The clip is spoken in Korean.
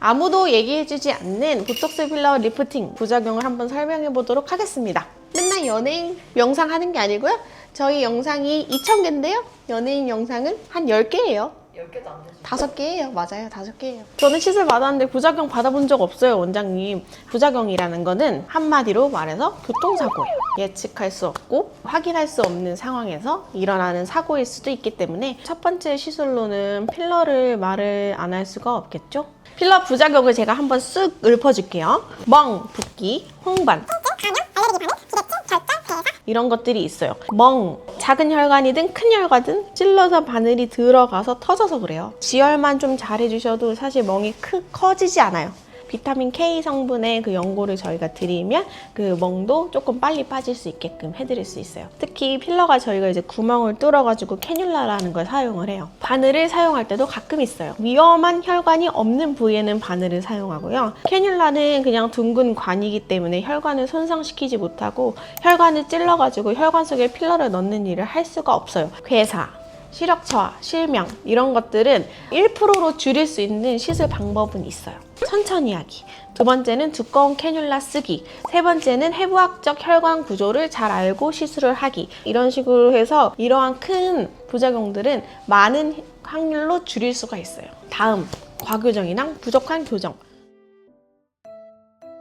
아무도 얘기해주지 않는 보톡스 필러 리프팅 부작용을 한번 설명해 보도록 하겠습니다. 맨날 연예인 영상 하는 게 아니고요. 저희 영상이 2,000개인데요. 연예인 영상은 한 10개예요. 10개도 안 되죠. 다섯 개예요. 맞아요. 다섯 개예요. 저는 시술 받았는데 부작용 받아본 적 없어요, 원장님. 부작용이라는 거는 한마디로 말해서 교통사고예요. 예측할 수 없고 확인할 수 없는 상황에서 일어나는 사고일 수도 있기 때문에 첫 번째 시술로는 필러를 말을 안 할 수가 없겠죠? 필러 부작용을 제가 한번 쓱 읊어줄게요. 멍, 붓기, 홍반. 이런 것들이 있어요. 멍, 작은 혈관이든 큰 혈관이든 찔러서 바늘이 들어가서 터져서 그래요. 지혈만 좀 잘해주셔도 사실 멍이 크, 커지지 않아요. 비타민 K 성분의 그 연고를 저희가 드리면 그 멍도 조금 빨리 빠질 수 있게끔 해드릴 수 있어요. 특히 필러가 저희가 이제 구멍을 뚫어가지고 캐뉼라라는 걸 사용을 해요. 바늘을 사용할 때도 가끔 있어요. 위험한 혈관이 없는 부위에는 바늘을 사용하고요. 캐뉼라는 그냥 둥근 관이기 때문에 혈관을 손상시키지 못하고 혈관을 찔러가지고 혈관 속에 필러를 넣는 일을 할 수가 없어요. 괴사, 시력처화, 실명 이런 것들은 1%로 줄일 수 있는 시술 방법은 있어요. 천천히 하기. 두 번째는 두꺼운 캐뉼라 쓰기. 세 번째는 해부학적 혈관 구조를 잘 알고 시술을 하기. 이런 식으로 해서 이러한 큰 부작용들은 많은 확률로 줄일 수가 있어요. 다음, 과교정이랑 부족한 교정.